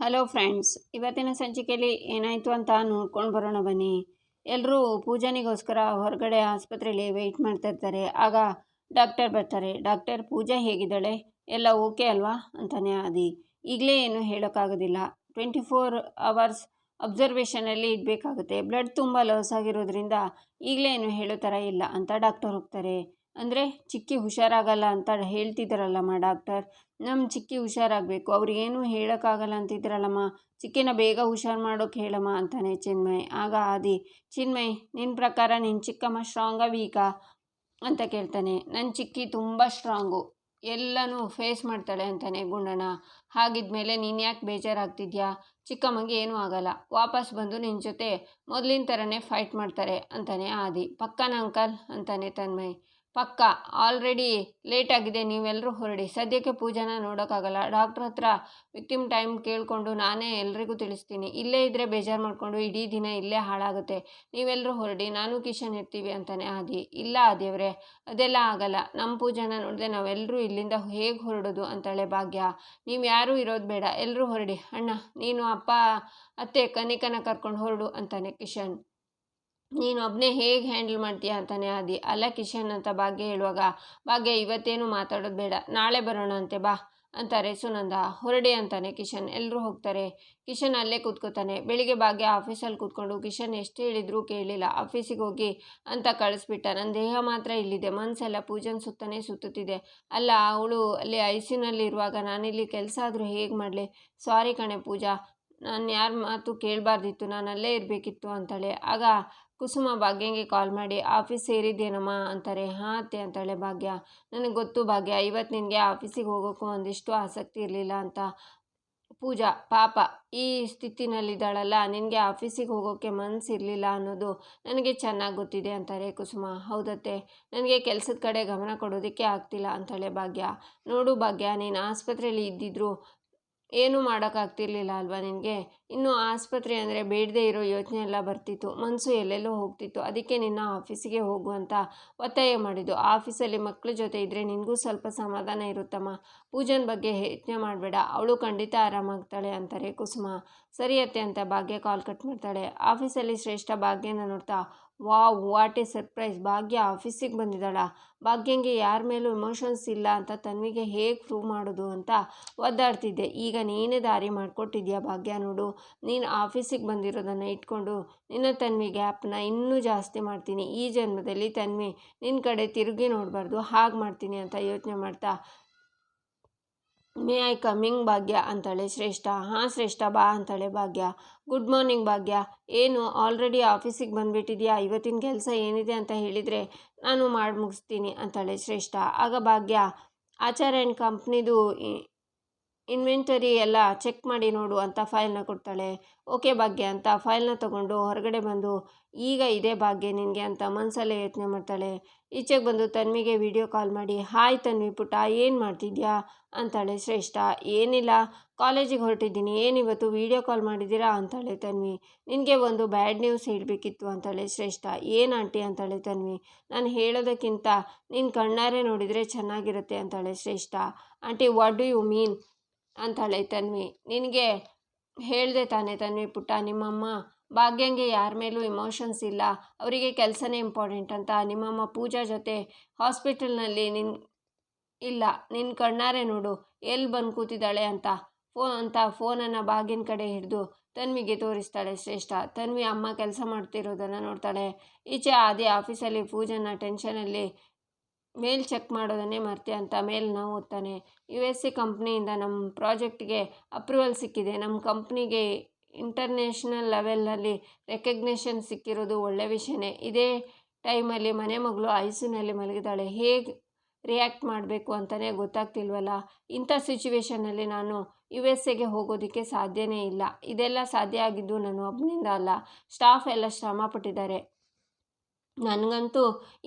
Hello friends, ಇವತ್ತಿನ ಸಂಚಿಕೆಯಲ್ಲಿ ಏನಾಯಿತು ಅಂತ ನೋಡ್ಕೊಂಡು ಬರೋಣ ಬನ್ನಿ. ಎಲ್ಲರೂ ಪೂಜನಿಗೋಸ್ಕರ ಹೊರಗಡೆ ಆಸ್ಪತ್ರೆಯಲ್ಲಿ ವೆಯ್ಟ್ ಮಾಡ್ತಾ ಇರ್ತಾರೆ. ಆಗ ಡಾಕ್ಟರ್ ಬರ್ತಾರೆ. ಡಾಕ್ಟರ್, ಪೂಜಾ ಹೇಗಿದ್ದಾಳೆ? ಎಲ್ಲ ಓಕೆ ಅಲ್ವಾ? ಅಂತಾನೆ ಆದಿ. ಈಗಲೇ ಏನು ಹೇಳೋಕ್ಕಾಗೋದಿಲ್ಲ. ಟ್ವೆಂಟಿ ಫೋರ್ ಅವರ್ಸ್ ಅಬ್ಸರ್ವೇಷನಲ್ಲಿ ಇಡಬೇಕಾಗುತ್ತೆ. ಬ್ಲಡ್ ತುಂಬ ಲಾಸ್ ಆಗಿರೋದ್ರಿಂದ ಈಗಲೇ ಏನು ಹೇಳೋ ಥರ ಇಲ್ಲ ಅಂತ ಡಾಕ್ಟರ್ ಹೋಗ್ತಾರೆ. ಅಂದರೆ ಚಿಕ್ಕಿ ಹುಷಾರಾಗಲ್ಲ ಅಂತ ಹೇಳ್ತಿದ್ದಾರಲ್ಲಮ್ಮ ಡಾಕ್ಟರ್. ನಮ್ಮ ಚಿಕ್ಕಿ ಹುಷಾರಾಗಬೇಕು. ಅವ್ರಿಗೇನು ಹೇಳೋಕ್ಕಾಗಲ್ಲ ಅಂತಿದ್ರಲ್ಲಮ್ಮ. ಚಿಕ್ಕಿನ ಬೇಗ ಹುಷಾರು ಮಾಡೋಕೆ ಹೇಳಮ್ಮ ಅಂತಾನೆ ಚಿನ್ಮಯ್. ಆಗ ಆದಿ, ಚಿನ್ಮಯ್ ನಿನ್ನ ಪ್ರಕಾರ ನಿನ್ನ ಚಿಕ್ಕಮ್ಮ ಸ್ಟ್ರಾಂಗಾ ವೀಕಾ ಅಂತ ಕೇಳ್ತಾನೆ. ನನ್ನ ಚಿಕ್ಕಿ ತುಂಬ ಸ್ಟ್ರಾಂಗು ಎಲ್ಲನೂ ಫೇಸ್ ಮಾಡ್ತಾಳೆ ಅಂತಾನೆ ಗುಂಡಣ್ಣ. ಹಾಗಿದ್ಮೇಲೆ ನೀನು ಯಾಕೆ ಬೇಜಾರಾಗ್ತಿದ್ಯಾ? ಚಿಕ್ಕಮ್ಮಗೆ ಏನೂ ಆಗಲ್ಲ. ವಾಪಸ್ ಬಂದು ನಿನ್ನ ಜೊತೆ ಮೊದಲಿನ ಥರನೇ ಫೈಟ್ ಮಾಡ್ತಾರೆ ಅಂತಾನೆ ಆದಿ. ಪಕ್ಕನ ಅಂಕಲ್ ಅಂತಾನೆ ತನ್ಮಯ್. ಪಕ್ಕ, ಆಲ್ರೆಡಿ ಲೇಟ್ ಆಗಿದೆ ನೀವೆಲ್ಲರೂ ಹೊರಡಿ. ಸದ್ಯಕ್ಕೆ ಪೂಜಾನ ನೋಡೋಕ್ಕಾಗಲ್ಲ. ಡಾಕ್ಟ್ರ್ ಹತ್ರ ವಿಕ್ಟಿಮ್ ಟೈಮ್ ಕೇಳಿಕೊಂಡು ನಾನೇ ಎಲ್ರಿಗೂ ತಿಳಿಸ್ತೀನಿ. ಇಲ್ಲೇ ಇದ್ದರೆ ಬೇಜಾರು ಮಾಡಿಕೊಂಡು ಇಡೀ ದಿನ ಇಲ್ಲೇ ಹಾಳಾಗುತ್ತೆ. ನೀವೆಲ್ಲರೂ ಹೊರಡಿ, ನಾನು ಕಿಶನ್ ಇರ್ತೀವಿ ಅಂತಾನೆ ಆದಿ. ಇಲ್ಲ ಆದಿಯವರೇ ಅದೆಲ್ಲ ಆಗಲ್ಲ. ನಮ್ಮ ಪೂಜಾನ ನೋಡಿದೆ ನಾವೆಲ್ಲರೂ ಇಲ್ಲಿಂದ ಹೇಗೆ ಹೊರಡೋದು ಅಂತಾಳೆ ಭಾಗ್ಯ. ನೀವು ಯಾರೂ ಇರೋದು ಬೇಡ. ಎಲ್ಲರೂ ಹೊರಡಿ. ಅಣ್ಣ, ನೀನು ಅಪ್ಪ, ಅತ್ತೆ ಕನಿಕನ ಕರ್ಕೊಂಡು ಹೊರಡು ಅಂತಾನೆ ಕಿಶನ್. ನೀನು ಒಬ್ಬನೇ ಹೇಗೆ ಹ್ಯಾಂಡಲ್ ಮಾಡ್ತೀಯ ಅಂತಾನೆ ಆದಿ. ಅಲ್ಲ ಕಿಶನ್ ಅಂತ ಭಾಗ್ಯ ಹೇಳುವಾಗ, ಭಾಗ್ಯ, ಇವತ್ತೇನು ಮಾತಾಡೋದು ಬೇಡ, ನಾಳೆ ಬರೋಣ ಅಂತೆ ಬಾ ಅಂತಾರೆ ಸುನಂದ. ಹೊರಡಿ ಅಂತಾನೆ ಕಿಶನ್. ಎಲ್ಲರೂ ಹೋಗ್ತಾರೆ. ಕಿಶನ್ ಅಲ್ಲೇ ಕೂತ್ಕೋತಾನೆ. ಬೆಳಿಗ್ಗೆ ಭಾಗ್ಯ ಆಫೀಸಲ್ಲಿ ಕೂತ್ಕೊಂಡು ಕಿಶನ್ ಎಷ್ಟು ಹೇಳಿದ್ರು ಕೇಳಲಿಲ್ಲ ಆಫೀಸಿಗೆ ಹೋಗಿ ಅಂತ ಕಳಿಸ್ಬಿಟ್ಟ. ನನ್ನ ದೇಹ ಮಾತ್ರ ಇಲ್ಲಿದೆ. ಮನಸ್ಸೆಲ್ಲ ಪೂಜನ್ ಸುತ್ತನೇ ಸುತ್ತುತ್ತಿದೆ. ಅಲ್ಲ, ಅವಳು ಅಲ್ಲಿ ಐಸಿನಲ್ಲಿ ಇರುವಾಗ ನಾನಿಲ್ಲಿ ಕೆಲಸ ಆದರೂ ಹೇಗೆ ಮಾಡಲಿ? ಸಾರಿ ಕಣೆ ಪೂಜಾ. ನಾನು ಯಾರ ಮಾತು ಕೇಳಬಾರ್ದಿತ್ತು. ನಾನು ಅಲ್ಲೇ ಇರಬೇಕಿತ್ತು ಅಂತಾಳೆ. ಆಗ ಕುಸುಮ ಭಾಗ್ಯಂಗೆ ಕಾಲ್ ಮಾಡಿ ಆಫೀಸ್ ಸೇರಿದ್ದೇನಮ್ಮ? ಅಂತಾರೆ. ಹಾಂ ಅತ್ತೆ, ಅಂತಾಳೆ ಭಾಗ್ಯ. ನನಗೆ ಗೊತ್ತು ಭಾಗ್ಯ ಇವತ್ತು ನಿನಗೆ ಆಫೀಸಿಗೆ ಹೋಗೋಕ್ಕೂ ಒಂದಿಷ್ಟು ಆಸಕ್ತಿ ಇರಲಿಲ್ಲ ಅಂತ. ಪೂಜಾ, ಪಾಪ, ಈ ಸ್ಥಿತಿನಲ್ಲಿದ್ದಾಳಲ್ಲ, ನಿನಗೆ ಆಫೀಸಿಗೆ ಹೋಗೋಕ್ಕೆ ಮನಸ್ಸಿರಲಿಲ್ಲ ಅನ್ನೋದು ನನಗೆ ಚೆನ್ನಾಗಿ ಗೊತ್ತಿದೆ, ಅಂತಾರೆ ಕುಸುಮ. ಹೌದತ್ತೆ, ನನಗೆ ಕೆಲಸದ ಕಡೆ ಗಮನ ಕೊಡೋದಕ್ಕೆ ಆಗ್ತಿಲ್ಲ, ಅಂತಾಳೆ ಭಾಗ್ಯ. ನೋಡು ಭಾಗ್ಯ, ನೀನು ಆಸ್ಪತ್ರೆಯಲ್ಲಿ ಇದ್ದಿದ್ರು ಏನೂ ಮಾಡೋಕ್ಕಾಗ್ತಿರ್ಲಿಲ್ಲ ಅಲ್ವಾ ನಿನಗೆ? ಇನ್ನು ಆಸ್ಪತ್ರೆ ಅಂದರೆ ಬೇಡದೇ ಇರೋ ಯೋಚನೆ ಎಲ್ಲ ಬರ್ತಿತ್ತು. ಮನಸ್ಸು ಎಲ್ಲೆಲ್ಲೋ ಹೋಗ್ತಿತ್ತು. ಅದಕ್ಕೆ ನಿನ್ನ ಆಫೀಸಿಗೆ ಹೋಗು ಅಂತ ಒತ್ತಾಯ ಮಾಡಿದ್ದು. ಆಫೀಸಲ್ಲಿ ಮಕ್ಕಳ ಜೊತೆ ಇದ್ದರೆ ನಿನಗೂ ಸ್ವಲ್ಪ ಸಮಾಧಾನ ಇರುತ್ತಮ್ಮ. ಪೂಜನ್ ಬಗ್ಗೆ ಯೋಚನೆ ಮಾಡಬೇಡ. ಅವಳು ಖಂಡಿತ ಆರಾಮಾಗ್ತಾಳೆ ಅಂತಾರೆ ಕುಸುಮ. ಸರಿಯತ್ತೆ ಅಂತ ಭಾಗ್ಯ ಕಾಲ್ ಕಟ್ ಮಾಡ್ತಾಳೆ. ಆಫೀಸಲ್ಲಿ ಶ್ರೇಷ್ಠ ಭಾಗ್ಯನ ನೋಡ್ತಾ ವಾವ್, ವಾಟ್ ಎ ಸರ್ಪ್ರೈಸ್. ಭಾಗ್ಯ, ಆಫೀಸಿಗೆ ಬಂದಿದ್ದಾಳ? ಭಾಗ್ಯಂಗೆ ಯಾರ ಮೇಲೂ ಇಮೋಷನ್ಸ್ ಇಲ್ಲ ಅಂತ ತನ್ವಿಗೆ ಹೇಗೆ ಪ್ರೂವ್ ಮಾಡೋದು ಅಂತ ಒದ್ದಾಡ್ತಿದ್ದೆ. ಈಗ ನೀನೇ ದಾರಿ ಮಾಡಿಕೊಟ್ಟಿದ್ಯಾ ಭಾಗ್ಯ ನೋಡು. ನೀನು ಆಫೀಸಿಗೆ ಬಂದಿರೋದನ್ನು ಇಟ್ಕೊಂಡು ನಿನ್ನ ತನ್ವಿ ಗ್ಯಾಪ್ನ ಇನ್ನೂ ಜಾಸ್ತಿ ಮಾಡ್ತೀನಿ. ಈ ಜನ್ಮದಲ್ಲಿ ತನ್ವಿ ನಿನ್ನ ಕಡೆ ತಿರುಗಿ ನೋಡಬಾರ್ದು. ಹಾಗೆ ಮಾಡ್ತೀನಿ ಅಂತ ಯೋಚನೆ ಮಾಡ್ತಾ ಮೇ ಐ ಕಮ್ಮಿಂಗ್ ಭಾಗ್ಯ ಅಂತಾಳೆ, ಶ್ರೇಷ್ಠ. ಹಾಂ, ಶ್ರೇಷ್ಠ, ಬಾ ಅಂತಾಳೆ, ಭಾಗ್ಯ. ಗುಡ್ ಮಾರ್ನಿಂಗ್ ಭಾಗ್ಯ. ಏನು ಆಲ್ರೆಡಿ ಆಫೀಸಿಗೆ ಬಂದುಬಿಟ್ಟಿದ್ಯಾ? ಇವತ್ತಿನ ಕೆಲಸ ಏನಿದೆ ಅಂತ ಹೇಳಿದರೆ ನಾನು ಮಾಡಿ ಮುಗಿಸ್ತೀನಿ ಅಂತಾಳೆ, ಶ್ರೇಷ್ಠ. ಆಗ ಭಾಗ್ಯ ಆಚಾರ್ಯ ಆ್ಯಂಡ್ ಕಂಪ್ನಿದು ಇನ್ವೆಂಟರಿ ಎಲ್ಲ ಚೆಕ್ ಮಾಡಿ ನೋಡು ಅಂತ ಫೈಲ್ನ ಕೊಡ್ತಾಳೆ. ಓಕೆ ಭಾಗ್ಯ ಅಂತ ಫೈಲ್ನ ತಗೊಂಡು ಹೊರಗಡೆ ಬಂದು, ಈಗ ಇದೇ ಭಾಗ್ಯ ನಿನಗೆ ಅಂತ ಮನಸ್ಸಲ್ಲೇ ಯೋಚನೆ ಮಾಡ್ತಾಳೆ. ಈಚೆಗೆ ಬಂದು ತನ್ವಿಗೆ ವಿಡಿಯೋ ಕಾಲ್ ಮಾಡಿ, ಹಾಯ್ ತನ್ವಿ ಪುಟ್ಟ, ಏನು ಮಾಡ್ತಿದ್ಯಾ? ಅಂತಾಳೆ. ಶ್ರೇಷ್ಠ, ಏನಿಲ್ಲ ಕಾಲೇಜಿಗೆ ಹೊರಟಿದ್ದೀನಿ. ಏನಿವತ್ತು ವಿಡಿಯೋ ಕಾಲ್ ಮಾಡಿದ್ದೀರಾ? ಅಂತಾಳೆ ತನ್ವಿ. ನಿನಗೆ ಒಂದು ಬ್ಯಾಡ್ ನ್ಯೂಸ್ ಹೇಳಬೇಕಿತ್ತು ಅಂತಾಳೆ. ಶ್ರೇಷ್ಠ, ಏನು ಆಂಟಿ? ಅಂತಾಳೆ ತನ್ವಿ. ನಾನು ಹೇಳೋದಕ್ಕಿಂತ ನಿನ್ನ ಕಣ್ಣಾರೆ ನೋಡಿದರೆ ಚೆನ್ನಾಗಿರುತ್ತೆ ಅಂತಾಳೆ. Shreshta, aunty what do you mean ಅಂತಾಳೆ ತನ್ವಿ. ನಿನಗೆ ಹೇಳಿದೆ ತಾನೆ ತನ್ವಿ ಪುಟ್ಟ, ನಿಮ್ಮಮ್ಮ ಭಾಗ್ಯಂಗೆ ಯಾರ ಮೇಲೂ ಇಮೋಷನ್ಸ್ ಇಲ್ಲ. ಅವರಿಗೆ ಕೆಲಸನೇ ಇಂಪಾರ್ಟೆಂಟ್ ಅಂತ. ನಿಮ್ಮಮ್ಮ ಪೂಜಾ ಜೊತೆ ಹಾಸ್ಪಿಟಲ್ನಲ್ಲಿ ನಿನ್ ಇಲ್ಲ ನಿನ್ನ ಕಣ್ಣಾರೆ ನೋಡು ಎಲ್ಲಿ ಬಂದು ಕೂತಿದ್ದಾಳೆ ಅಂತ. ಫೋನ್ ಅಂತ ಫೋನನ್ನು ಭಾಗ್ಯನ ಕಡೆ ಹಿಡಿದು ತನ್ವಿಗೆ ತೋರಿಸ್ತಾಳೆ ಶ್ರೇಷ್ಠ. ತನ್ವಿ ಅಮ್ಮ ಕೆಲಸ ಮಾಡ್ತಿರೋದನ್ನು ನೋಡ್ತಾಳೆ. ಈಚೆ ಆದಿ ಆಫೀಸಲ್ಲಿ ಪೂಜನ ಟೆನ್ಷನಲ್ಲಿ ಮೇಲ್ ಚೆಕ್ ಮಾಡೋದನ್ನೇ ಮರ್ತೆ ಅಂತ ಮೇಲ್ನ ಓದ್ತಾನೆ. ಯು ಎಸ್ ಸಿ ಕಂಪ್ನಿಯಿಂದ ನಮ್ಮ ಪ್ರಾಜೆಕ್ಟ್ಗೆ ಅಪ್ರೂವಲ್ ಸಿಕ್ಕಿದೆ. ನಮ್ಮ ಕಂಪ್ನಿಗೆ ಇಂಟರ್ನ್ಯಾಷನಲ್ ಲೆವೆಲ್ನಲ್ಲಿ ರೆಕಗ್ನೇಷನ್ ಸಿಕ್ಕಿರೋದು ಒಳ್ಳೆ ವಿಷಯನೇ. ಇದೇ ಟೈಮಲ್ಲಿ ಮನೆ ಮಗಳು ಐಸಿನಲ್ಲಿ ಮಲಗಿದ್ದಾಳೆ. ಹೇಗೆ ರಿಯಾಕ್ಟ್ ಮಾಡಬೇಕು ಅಂತಲೇ ಗೊತ್ತಾಗ್ತಿಲ್ವಲ್ಲ? ಇಂಥ ಸಿಚುವೇಷನಲ್ಲಿ ನಾನು ಯು ಎಸ್ ಎಗೆ ಹೋಗೋದಕ್ಕೆ ಸಾಧ್ಯನೇ ಇಲ್ಲ. ಇದೆಲ್ಲ ಸಾಧ್ಯ ಆಗಿದ್ದು ನಾನು ಒಬ್ಬನಿಂದ ಅಲ್ಲ. ಸ್ಟಾಫ್ ಎಲ್ಲ ಶ್ರಮ ಪಟ್ಟಿದ್ದಾರೆ. ನನಗಂತೂ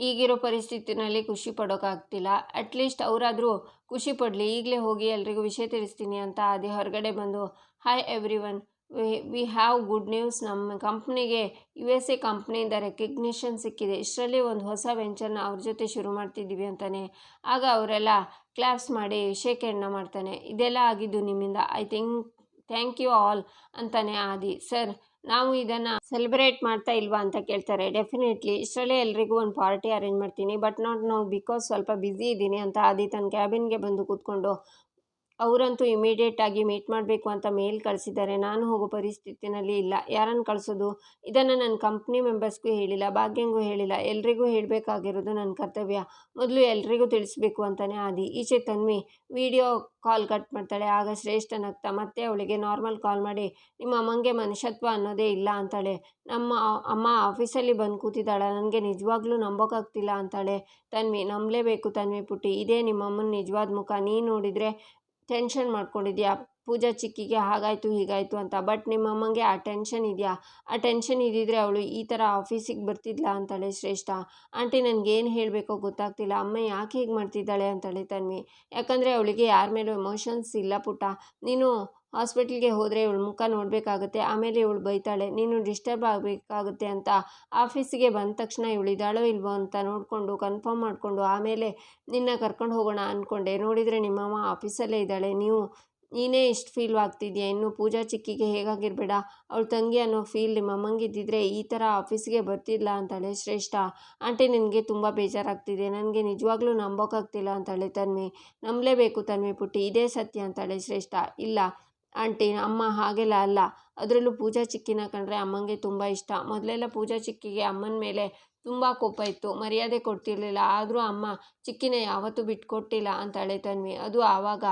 ಈಗಿರೋ ಪರಿಸ್ಥಿತಿನಲ್ಲಿ ಖುಷಿ ಪಡೋಕ್ಕಾಗ್ತಿಲ್ಲ ಅಟ್ಲೀಸ್ಟ್ ಅವರಾದರೂ ಖುಷಿ ಪಡಲಿ. ಈಗಲೇ ಹೋಗಿ ಎಲ್ರಿಗೂ ವಿಷಯ ತಿಳಿಸ್ತೀನಿ ಅಂತ ಅದೇ ಹೊರಗಡೆ ಬಂದು hi everyone we we have good news ನಮ್ಮ ಕಂಪ್ನಿಗೆ ಯು ಎಸ್ ಎ ಕಂಪ್ನಿಯಿಂದ ರೆಕಗ್ನಿಷನ್ ಸಿಕ್ಕಿದೆ. ಇಷ್ಟರಲ್ಲಿ ಒಂದು ಹೊಸ ವೆಂಚರ್ನ ಅವ್ರ ಜೊತೆ ಶುರು ಮಾಡ್ತಿದ್ದೀವಿ ಅಂತಾನೆ. ಆಗ ಅವರೆಲ್ಲ ಕ್ಲಾಪ್ಸ್ ಮಾಡಿ ಶೇಕ್ ಮಾಡ್ತಾನೆ. ಇದೆಲ್ಲ ಆಗಿದ್ದು ನಿಮ್ಮಿಂದ. I think thank you all ಅಂತಾನೆ ಆದಿ. ಸರ್ ನಾವು ಇದನ್ನ ಸೆಲೆಬ್ರೇಟ್ ಮಾಡ್ತಾ ಇಲ್ವಾ ಅಂತ ಕೇಳ್ತಾರೆ. ಡೆಫಿನೆಟ್ಲಿ ಇಷ್ಟರಲ್ಲೇ ಎಲ್ರಿಗೂ ಒಂದು ಪಾರ್ಟಿ ಅರೇಂಜ್ ಮಾಡ್ತೀನಿ ಬಟ್ ನಾಟ್ ನೋ ಬಿಕಾಸ್ ಸ್ವಲ್ಪ ಬ್ಯುಸಿ ಇದ್ದೀನಿ ಅಂತ ಆದಿ ತನ್ನ ಕ್ಯಾಬಿನ್ಗೆ ಬಂದು ಕೂತ್ಕೊಂಡು ಅವರಂತೂ ಇಮಿಡಿಯೇಟ್ ಆಗಿ ಮೀಟ್ ಮಾಡಬೇಕು ಅಂತ ಮೇಲ್ ಕಳಿಸಿದ್ದಾರೆ. ನಾನು ಹೋಗೋ ಪರಿಸ್ಥಿತಿನಲ್ಲಿ ಇಲ್ಲ. ಯಾರನ್ನು ಕಳಿಸೋದು? ಇದನ್ನು ನನ್ನ ಕಂಪ್ನಿ ಮೆಂಬರ್ಸ್ಗೂ ಹೇಳಿಲ್ಲ, ಭಾಗ್ಯಂಗೂ ಹೇಳಿಲ್ಲ. ಎಲ್ರಿಗೂ ಹೇಳಬೇಕಾಗಿರೋದು ನನ್ನ ಕರ್ತವ್ಯ. ಮೊದಲು ಎಲ್ರಿಗೂ ತಿಳಿಸ್ಬೇಕು ಅಂತಲೇ ಆದಿ. ಈಚೆ ತನ್ವಿ ವಿಡಿಯೋ ಕಾಲ್ ಕಟ್ ಮಾಡ್ತಾಳೆ. ಆಗ ಶ್ರೇಷ್ಠ ನಗ್ತಾ ಮತ್ತೆ ಅವಳಿಗೆ ನಾರ್ಮಲ್ ಕಾಲ್ ಮಾಡಿ, ನಿಮ್ಮ ಅಮ್ಮಂಗೆ ಮನುಷ್ಯತ್ವ ಅನ್ನೋದೇ ಇಲ್ಲ ಅಂತಾಳೆ. ನಮ್ಮ ಅಮ್ಮ ಆಫೀಸಲ್ಲಿ ಬಂದು ಕೂತಿದ್ದಾಳೆ. ನನಗೆ ನಿಜವಾಗ್ಲೂ ನಂಬೋಕ್ಕಾಗ್ತಿಲ್ಲ ಅಂತಾಳೆ. ತನ್ವಿ, ನಂಬಲೇಬೇಕು ತನ್ವಿ ಪುಟ್ಟಿ. ಇದೇ ನಿಮ್ಮಮ್ಮನ ನಿಜವಾದ ಮುಖ. ನೀ ನೋಡಿದರೆ ಟೆನ್ಷನ್ ಮಾಡ್ಕೊಂಡಿದ್ಯಾ? ಪೂಜಾ ಚಿಕ್ಕಿಗೆ ಹಾಗಾಯಿತು, ಹೀಗಾಯಿತು ಅಂತ. ಬಟ್ ನಿಮ್ಮ ಅಮ್ಮಂಗೆ ಆ ಟೆನ್ಷನ್ ಇದೆಯಾ? ಆ ಟೆನ್ಷನ್ ಇದ್ದಿದ್ರೆ ಅವಳು ಈ ಥರ ಆಫೀಸಿಗೆ ಬರ್ತಿದ್ಲ ಅಂತಾಳೆ ಶ್ರೇಷ್ಠ. ಆಂಟಿ ನನಗೇನು ಹೇಳಬೇಕೋ ಗೊತ್ತಾಗ್ತಿಲ್ಲ. ಅಮ್ಮ ಯಾಕೆ ಹೀಗೆ ಮಾಡ್ತಿದ್ದಾಳೆ ಅಂತಾಳೆ ತನ್ವಿ. ಯಾಕಂದರೆ ಅವಳಿಗೆ ಯಾರ ಮೇಲೂ ಎಮೋಷನ್ಸ್ ಇಲ್ಲ ಪುಟ್ಟ. ನೀನು ಹಾಸ್ಪಿಟ್ಲಿಗೆ ಹೋದರೆ ಇವಳು ಮುಖ ನೋಡಬೇಕಾಗುತ್ತೆ, ಆಮೇಲೆ ಇವಳು ಬೈತಾಳೆ, ನೀನು ಡಿಸ್ಟರ್ಬ್ ಆಗಬೇಕಾಗುತ್ತೆ ಅಂತ ಆಫೀಸಿಗೆ ಬಂದ ತಕ್ಷಣ ಇವಳು ಇದ್ದಾಳೋ ಇಲ್ವೋ ಅಂತ ನೋಡಿಕೊಂಡು ಕನ್ಫರ್ಮ್ ಮಾಡಿಕೊಂಡು, ಆಮೇಲೆ ನಿನ್ನ ಕರ್ಕೊಂಡು ಹೋಗೋಣ ಅಂದ್ಕೊಂಡೆ ನೋಡಿದರೆ ನಿಮ್ಮಮ್ಮ ಆಫೀಸಲ್ಲೇ ಇದ್ದಾಳೆ, ನೀವು ನೀನೇ ಇಷ್ಟು ಫೀಲ್ ಆಗ್ತಿದ್ಯಾ? ಇನ್ನು ಪೂಜಾ ಚಿಕ್ಕಿಗೆ ಹೇಗಾಗಿರಬೇಡ? ಅವಳು ತಂಗಿ ಅನ್ನೋ ಫೀಲ್ ನಿಮ್ಮ ಅಮ್ಮಂಗಿದ್ದಿದ್ರೆ ಈ ಥರ ಆಫೀಸ್ಗೆ ಬರ್ತಿಲ್ಲ ಅಂತಾಳೆ ಶ್ರೇಷ್ಠ. ಆಂಟಿ, ನಿನಗೆ ತುಂಬ ಬೇಜಾರಾಗ್ತಿದೆ, ನನಗೆ ನಿಜವಾಗ್ಲೂ ನಂಬೋಕ್ಕಾಗ್ತಿಲ್ಲ ಅಂತಾಳೆ ತನ್ವಿ. ನಂಬಲೇಬೇಕು ತನ್ವಿ ಪುಟ್ಟಿ, ಇದೇ ಸತ್ಯ ಅಂತಾಳೆ ಶ್ರೇಷ್ಠ. ಇಲ್ಲ ಆಂಟಿ, ಅಮ್ಮ ಹಾಗೆಲ್ಲ ಅಲ್ಲ. ಅದರಲ್ಲೂ ಪೂಜಾ ಚಿಕ್ಕಿನ ಕಂಡ್ರೆ ಅಮ್ಮಂಗೆ ತುಂಬ ಇಷ್ಟ. ಮೊದಲೆಲ್ಲ ಪೂಜಾ ಚಿಕ್ಕಿಗೆ ಅಮ್ಮನ ಮೇಲೆ ತುಂಬ ಕೋಪ ಇತ್ತು. ಮರ್ಯಾದೆ ಕೊಡ್ತಿರ್ಲಿಲ್ಲ. ಆದರೂ ಅಮ್ಮ, ಚಿಕ್ಕಿನ, ಯಾವತ್ತೂ ಬಿಟ್ಕೊಟ್ಟಿಲ್ಲ ಅಂತಾಳೆ ತನ್ವಿ. ಅದು ಆವಾಗ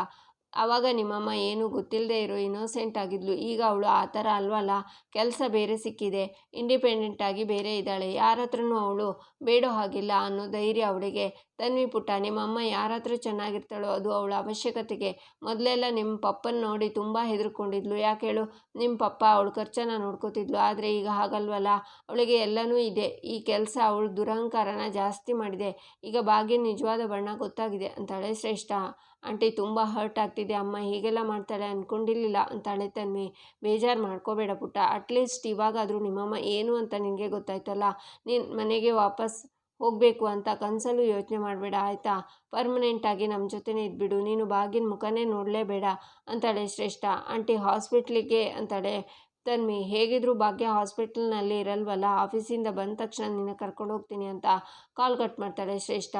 ಆವಾಗ ನಿಮ್ಮಮ್ಮ ಏನೂ ಗೊತ್ತಿಲ್ಲದೆ ಇರೋ ಇನ್ನೋಸೆಂಟ್ ಆಗಿದ್ಲು. ಈಗ ಅವಳು ಆ ಥರ ಅಲ್ವಲ್ಲ? ಕೆಲಸ ಬೇರೆ ಸಿಕ್ಕಿದೆ. ಇಂಡಿಪೆಂಡೆಂಟಾಗಿ ಬೇರೆ ಇದ್ದಾಳೆ. ಯಾರ ಹತ್ರನೂ ಅವಳು ಬೇಡೋ ಹಾಗಿಲ್ಲ ಅನ್ನೋ ಧೈರ್ಯ ಅವಳಿಗೆ. ತನ್ವಿ ಪುಟ್ಟ, ನಿಮ್ಮಮ್ಮ ಯಾರ ಹತ್ರ ಚೆನ್ನಾಗಿರ್ತಾಳೋ ಅದು ಅವಳ ಅವಶ್ಯಕತೆಗೆ. ಮೊದಲೆಲ್ಲ ನಿಮ್ಮ ಪಪ್ಪನ ನೋಡಿ ತುಂಬ ಹೆದರ್ಕೊಂಡಿದ್ಲು. ಯಾಕೆ ಹೇಳು? ನಿಮ್ಮ ಪಪ್ಪ ಅವಳು ಖರ್ಚನ್ನು ನೋಡ್ಕೋತಿದ್ಲು. ಆದರೆ ಈಗ ಹಾಗಲ್ವಲ್ಲ? ಅವಳಿಗೆ ಎಲ್ಲನೂ ಇದೆ. ಈ ಕೆಲಸ ಅವಳು ದುರಹಂಕಾರನ ಜಾಸ್ತಿ ಮಾಡಿದೆ. ಈಗ ಭಾಗ್ಯ ನಿಜವಾದ ಬಣ್ಣ ಗೊತ್ತಾಗಿದೆ ಅಂತಾಳೆ ಶ್ರೇಷ್ಠ. ಆಂಟಿ ತುಂಬ ಹರ್ಟ್ ಆಗ್ತಿದೆ, ಅಮ್ಮ ಹೀಗೆಲ್ಲ ಮಾಡ್ತಾಳೆ ಅಂದ್ಕೊಂಡಿರಲಿಲ್ಲ ಅಂತಾಳೆ ತನ್ವಿ ಬೇಜಾರು ಮಾಡ್ಕೋಬೇಡ ಪುಟ್ಟ. ಅಟ್ಲೀಸ್ಟ್ ಇವಾಗಾದರೂ ನಿಮ್ಮಮ್ಮ ಏನು ಅಂತ ನಿನಗೆ ಗೊತ್ತಾಯ್ತಲ್ಲ? ನೀನು ಮನೆಗೆ ವಾಪಸ್ ಹೋಗಬೇಕು ಅಂತ ಕನಸಲ್ಲೂ ಯೋಚನೆ ಮಾಡಬೇಡ, ಆಯಿತಾ? ಪರ್ಮನೆಂಟಾಗಿ ನಮ್ಮ ಜೊತೆನೇ ಇದ್ಬಿಡು. ನೀನು ಬಾಗಿನ ಮುಖನೇ ನೋಡಲೇಬೇಡ ಅಂತಾಳೆ ಶ್ರೇಷ್ಠ. ಆಂಟಿ ಹಾಸ್ಪಿಟ್ಲಿಗೆ ಅಂತಾಳೆ ತನ್ವಿ ಹೇಗಿದ್ರೂ ಭಾಗ್ಯ ಹಾಸ್ಪಿಟ್ಲ್ನಲ್ಲಿ ಇರಲ್ವಲ್ಲ? ಆಫೀಸಿಂದ ಬಂದ ತಕ್ಷಣ ನಿನ್ನ ಕರ್ಕೊಂಡು ಹೋಗ್ತೀನಿ ಅಂತ ಕಾಲ್ ಕಟ್ ಮಾಡ್ತಾಳೆ ಶ್ರೇಷ್ಠ.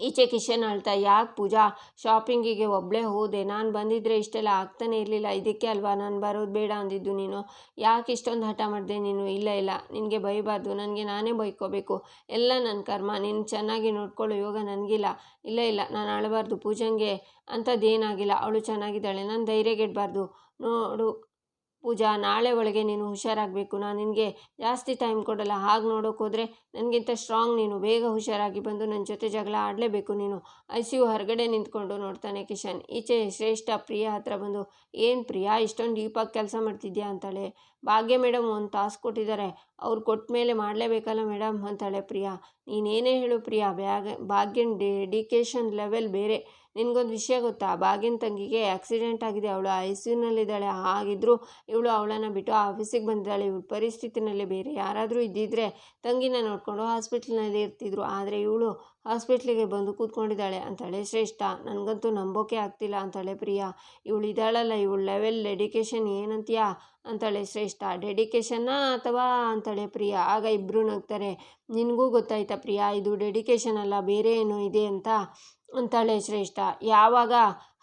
ಈಚೆ ಕಿಶನ್ ಅಳ್ತಾ, ಯಾಕೆ ಪೂಜಾ? ಶಾಪಿಂಗಿಗೆ ಒಬ್ಬಳೇ ಹೋದೆ. ನಾನು ಬಂದಿದ್ದರೆ ಇಷ್ಟೆಲ್ಲ ಆಗ್ತಾನೆ ಇರಲಿಲ್ಲ. ಇದಕ್ಕೆ ಅಲ್ವಾ? ನಾನು ಬರೋದು ಬೇಡ ಅಂದಿದ್ದು ನೀನು. ಯಾಕೆ ಇಷ್ಟೊಂದು ಹಠ ಮಾಡಿದೆ ನೀನು? ಇಲ್ಲ ಇಲ್ಲ. ನಿನಗೆ ಬೈಬಾರ್ದು. ನನಗೆ ನಾನೇ ಬೈಕೋಬೇಕು. ಎಲ್ಲ ನನ್ನ ಕರ್ಮ. ನೀನು ಚೆನ್ನಾಗಿ ನೋಡ್ಕೊಳ್ಳೋ ಯೋಗ ನನಗಿಲ್ಲ. ಇಲ್ಲ ಇಲ್ಲ. ನಾನು ಅಳಬಾರ್ದು. ಪೂಜಂಗೆ ಅಂಥದ್ದೇನಾಗಿಲ್ಲ. ಅವಳು ಚೆನ್ನಾಗಿದ್ದಾಳೆ. ನಾನು ಧೈರ್ಯಗೆಡಬಾರ್ದು. ನೋಡು. ಪೂಜಾ, ನಾಳೆ ಒಳಗೆ ನೀನು ಹುಷಾರಾಗಬೇಕು. ನಾನು ನಿನಗೆ ಜಾಸ್ತಿ ಟೈಮ್ ಕೊಡಲ್ಲ. ಹಾಗೆ ನೋಡೋಕೆ ನನಗಿಂತ ಸ್ಟ್ರಾಂಗ್ ನೀನು. ಬೇಗ ಹುಷಾರಾಗಿ ಬಂದು ನನ್ನ ಜೊತೆ ಜಗಳ ಆಡಲೇಬೇಕು ನೀನು. ಐ ಸಿ ಯು ಹೊರಗಡೆ ನಿಂತ್ಕೊಂಡು ನೋಡ್ತಾನೆ ಕಿಶನ್. ಈಚೆ ಶ್ರೇಷ್ಠ ಪ್ರಿಯಾ ಹತ್ರ ಬಂದು, ಏನು ಪ್ರಿಯಾ, ಇಷ್ಟೊಂದು ಡೀಪಾಗಿ ಕೆಲಸ ಮಾಡ್ತಿದ್ಯಾ? ಅಂತಾಳೆ. ಭಾಗ್ಯ ಮೇಡಮ್ ಒಂದು ತಾಸು ಕೊಟ್ಟಿದ್ದಾರೆ. ಅವ್ರು ಕೊಟ್ಟ ಮೇಲೆ ಮಾಡಲೇಬೇಕಲ್ಲ ಮೇಡಮ್ ಅಂತಾಳೆ ಪ್ರಿಯಾ. ನೀನೇನೇ ಹೇಳು ಪ್ರಿಯಾ. ಬ್ಯಾಗ್, ಭಾಗ್ಯನ ಡೆಡಿಕೇಶನ್ ಲೆವೆಲ್ ಬೇರೆ. ನಿನಗೊಂದು ವಿಷಯ ಗೊತ್ತಾ? ಬಾಗಿನ ತಂಗಿಗೆ ಆಕ್ಸಿಡೆಂಟ್ ಆಗಿದೆ. ಅವಳು ಐ ಸಿ ಯುನಲ್ಲಿದ್ದಾಳೆ ಹಾಗಿದ್ದರೂ ಇವಳು ಅವಳನ್ನು ಬಿಟ್ಟು ಆಫೀಸಿಗೆ ಬಂದಿದ್ದಾಳೆ. ಇವಳು ಪರಿಸ್ಥಿತಿನಲ್ಲಿ ಬೇರೆ ಯಾರಾದರೂ ಇದ್ದಿದ್ದರೆ ತಂಗಿನ ನೋಡಿಕೊಂಡು ಹಾಸ್ಪಿಟ್ಲ್ನಲ್ಲಿ ಇರ್ತಿದ್ರು ಆದರೆ ಇವಳು ಹಾಸ್ಪಿಟ್ಲಿಗೆ ಬಂದು ಕೂತ್ಕೊಂಡಿದ್ದಾಳೆ. ಅಂತಾಳೆ, ಶ್ರೇಷ್ಠ, ನನಗಂತೂ ನಂಬೋಕೆ ಆಗ್ತಿಲ್ಲ. ಅಂತಾಳೆ, ಪ್ರಿಯಾ, ಇವಳು ಇದ್ದಾಳಲ್ಲ, ಇವಳು ಲೆವೆಲ್ ಡೆಡಿಕೇಶನ್ ಏನಂತೀಯಾ? ಅಂತಾಳೆ, ಶ್ರೇಷ್ಠ ಡೆಡಿಕೇಶನ್ನಾ ಅಥವಾ? ಅಂತಾಳೆ, ಪ್ರಿಯಾ. ಆಗ ಇಬ್ಬರು ನಗ್ತಾರೆ. ನಿನಗೂ ಗೊತ್ತಾಯ್ತಾ ಪ್ರಿಯಾ, ಇದು ಡೆಡಿಕೇಶನ್ ಅಲ್ಲ, ಬೇರೆ ಏನೋ ಇದೆ ಅಂತ? ಅಂತಾಳೆ, ಶ್ರೇಷ್ಠ, ಯಾವಾಗ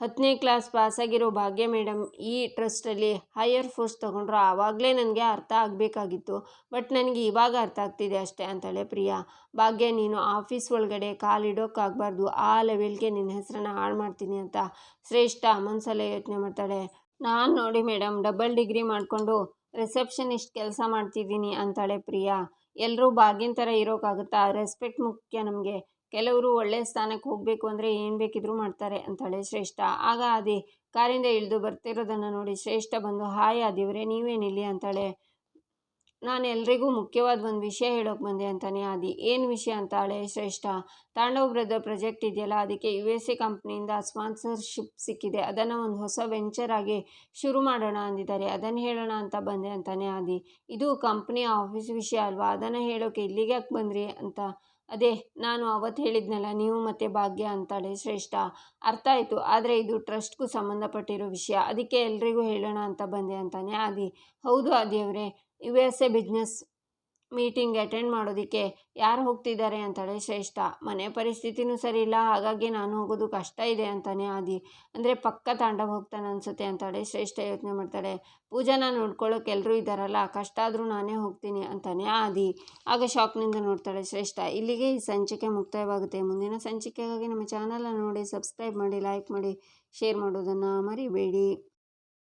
ಹತ್ತನೇ ಕ್ಲಾಸ್ ಪಾಸಾಗಿರೋ ಭಾಗ್ಯ ಮೇಡಮ್ ಈ ಟ್ರಸ್ಟಲ್ಲಿ ಹೈಯರ್ ಫೋರ್ಸ್ ತೊಗೊಂಡ್ರು, ಆವಾಗಲೇ ನನಗೆ ಅರ್ಥ ಆಗಬೇಕಾಗಿತ್ತು. ಬಟ್ ನನಗೆ ಇವಾಗ ಅರ್ಥ ಆಗ್ತಿದೆ ಅಷ್ಟೇ ಅಂತಾಳೆ ಪ್ರಿಯಾ. ಭಾಗ್ಯ, ನೀನು ಆಫೀಸ್ ಒಳಗಡೆ ಕಾಲಿಡೋಕ್ಕಾಗಬಾರ್ದು ಆ ಲೆವೆಲ್ಗೆ ನಿನ್ನ ಹೆಸರನ್ನ ಹಾಳು ಮಾಡ್ತೀನಿ ಅಂತ ಶ್ರೇಷ್ಠ ಮನಸಲ್ಲೇ ಯೋಚನೆ ಮಾಡ್ತಾಳೆ. ನಾನು ನೋಡಿ ಮೇಡಮ್ ಡಬಲ್ ಡಿಗ್ರಿ ಮಾಡಿಕೊಂಡು ರಿಸೆಪ್ಷನಿಸ್ಟ್ ಕೆಲಸ ಮಾಡ್ತಿದ್ದೀನಿ ಅಂತಾಳೆ ಪ್ರಿಯಾ. ಎಲ್ಲರೂ ಭಾಗ್ಯನ ಥರ ಇರೋಕ್ಕಾಗುತ್ತಾ ರೆಸ್ಪೆಕ್ಟ್ ಮುಖ್ಯ ನಮಗೆ. ಕೆಲವರು ಒಳ್ಳೆಯ ಸ್ಥಾನಕ್ಕೆ ಹೋಗಬೇಕು ಅಂದರೆ ಏನು ಬೇಕಿದ್ರೂ ಮಾಡ್ತಾರೆ ಅಂತಾಳೆ ಶ್ರೇಷ್ಠ. ಆಗ ಅದೇ ಕಾರಿಂದ ಇಳಿದು ಬರ್ತಿರೋದನ್ನು ನೋಡಿ ಶ್ರೇಷ್ಠ ಬಂದು, ಹಾಯ್ ಆದಿವ್ರೆ, ನೀವೇನಿಲ್ಲಿ? ಅಂತಾಳೆ ನಾನು ಎಲ್ರಿಗೂ ಮುಖ್ಯವಾದ ಒಂದು ವಿಷಯ ಹೇಳೋಕೆ ಬಂದೆ ಅಂತಾನೆ ಆದಿ. ಏನು ವಿಷಯ ಅಂತಾಳೆ ಶ್ರೇಷ್ಠ? ತಾಂಡವ್ ಬ್ರದರ್ ಪ್ರಾಜೆಕ್ಟ್ ಇದೆಯಲ್ಲ, ಅದಕ್ಕೆ ಯು ಎಸ್ ಎ ಕಂಪ್ನಿಯಿಂದ ಸ್ಪಾನ್ಸರ್ಶಿಪ್ ಸಿಕ್ಕಿದೆ. ಅದನ್ನು ಒಂದು ಹೊಸ ವೆಂಚರ್ ಆಗಿ ಶುರು ಮಾಡೋಣ ಅಂದಿದ್ದಾರೆ. ಅದನ್ನು ಹೇಳೋಣ ಅಂತ ಬಂದೆ ಅಂತಾನೆ ಆದಿ. ಇದು ಕಂಪ್ನಿ ಆಫೀಸ್ ವಿಷಯ ಅಲ್ವಾ? ಅದನ್ನು ಹೇಳೋಕೆ ಇಲ್ಲಿಗೆ ಯಾಕೆ ಬಂದ್ರಿ ಅಂತ. ಅದೇ, ನಾನು ಅವತ್ತು ಹೇಳಿದ್ನಲ್ಲ, ನೀವು ಮತ್ತೆ ಭಾಗ್ಯ ಅಂತಾಳೆ ಶ್ರೇಷ್ಠ. ಅರ್ಥ ಆಯಿತು. ಆದರೆ ಇದು ಟ್ರಸ್ಟ್ಗೂ ಸಂಬಂಧಪಟ್ಟಿರೋ ವಿಷಯ. ಅದಕ್ಕೆ ಎಲ್ರಿಗೂ ಹೇಳೋಣ ಅಂತ ಬಂದೆ ಅಂತಾನೆ ಆದಿ. ಹೌದು ಆದಿಯವರೇ. U S A business meeting attend ಮಾಡೋದಕ್ಕೆ ಯಾರು ಹೋಗ್ತಿದ್ದಾರೆ ಅಂತಾಳೆ ಶ್ರೇಷ್ಠ. ಮನೆ ಪರಿಸ್ಥಿತಿನೂ ಸರಿ ಇಲ್ಲ, ಹಾಗಾಗಿ ನಾನು ಹೋಗೋದು ಕಷ್ಟ ಇದೆ ಅಂತಾನೆ ಆದಿ. ಅಂದರೆ ಪಕ್ಕ ತಾಂಡವ ಹೋಗ್ತಾನೆ ಅನಿಸುತ್ತೆ ಅಂತಾಳೆ ಶ್ರೇಷ್ಠ ಯೋಚನೆ ಮಾಡ್ತಾಳೆ. ಪೂಜಾನ ನೋಡ್ಕೊಳ್ಳೋಕೆ ಎಲ್ಲರೂ ಇದ್ದಾರಲ್ಲ ಕಷ್ಟ ಆದರೂ ನಾನೇ ಹೋಗ್ತೀನಿ ಅಂತಾನೆ ಆದಿ. ಆಗ ಶಾಕ್ನಿಂದ ನೋಡ್ತಾಳೆ ಶ್ರೇಷ್ಠ, ಇಲ್ಲಿಗೆ ಈ ಸಂಚಿಕೆ ಮುಕ್ತಾಯವಾಗುತ್ತೆ. ಮುಂದಿನ ಸಂಚಿಕೆಗಾಗಿ ನಮ್ಮ ಚಾನಲನ್ನು ನೋಡಿ, ಸಬ್ಸ್ಕ್ರೈಬ್ ಮಾಡಿ, ಲೈಕ್ ಮಾಡಿ, ಶೇರ್ ಮಾಡೋದನ್ನು ಮರಿಬೇಡಿ.